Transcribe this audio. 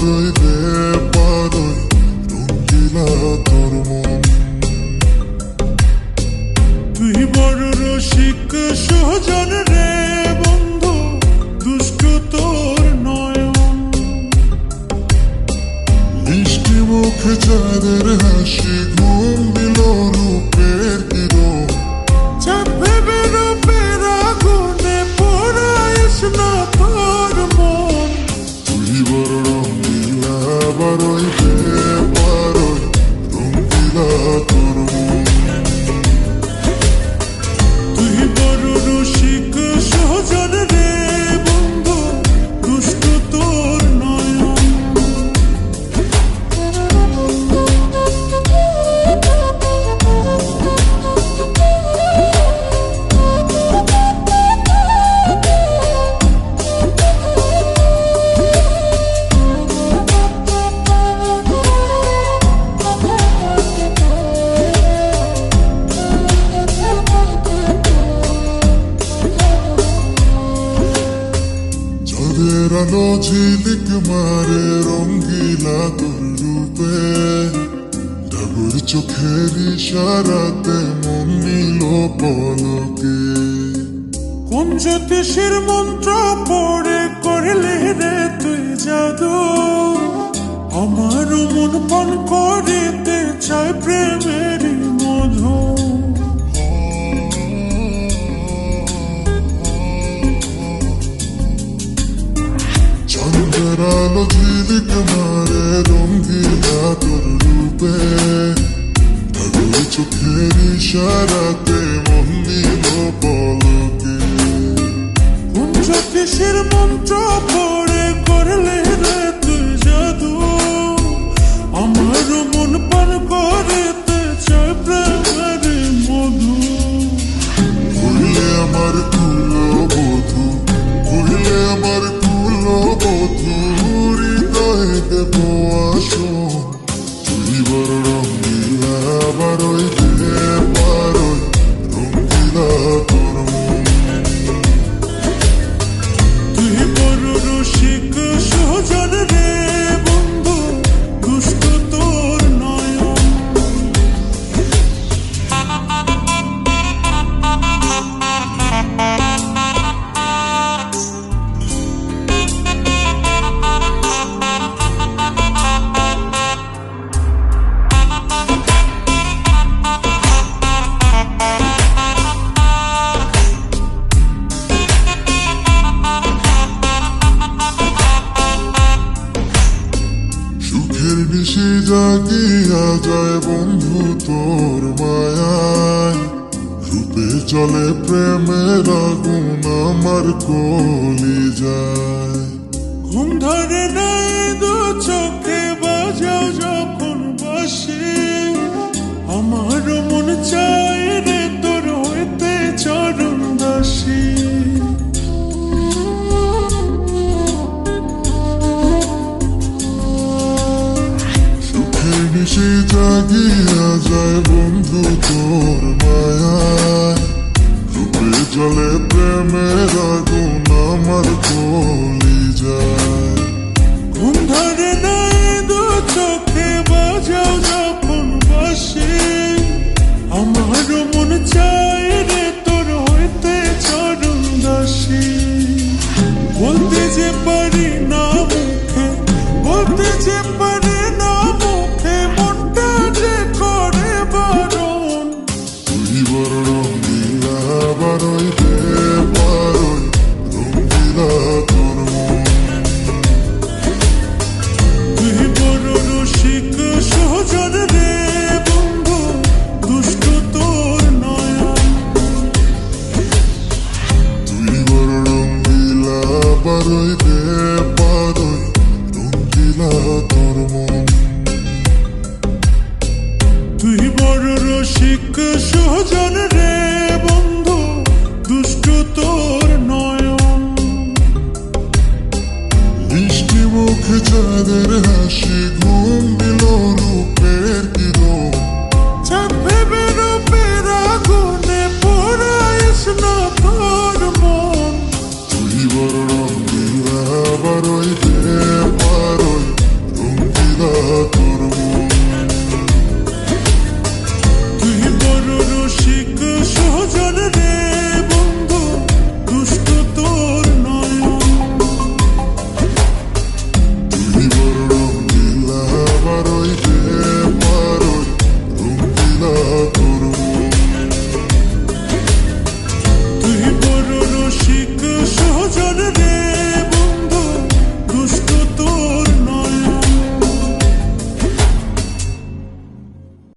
Paroi de paroi Rungila তোর মন। তুই বড় রসিক সহজন রে বন্ধু দুষ্ট হাসি parole পুরানো ঝিলিক মারে রঙ্গিলা তোর রূপে ডাবুর চোখের ইশারাতে মন নিল পলকে। কোন জ্যোতিষের মন্ত্র পড়ে করলে রে তুই জাদু? আমার মন পান করিতে চাই প্রেমের মধু। চোখের ইশারাতে মন নিল পলকে। কোন কিসের মন্ত্র পড়ে করলে না ভোলা যায় বন্ধু, তোর মায়ায়। রূপে চলে প্রেমের আগুন আমার কলি যায়। ঘুম ধরে নাই দু চোখে বাজাও যখন বসে। নিমিষে জাগিয়া যায় বন্ধু তোর মায়ায়। রূপে জলে প্রেমের আগুন আমার তোর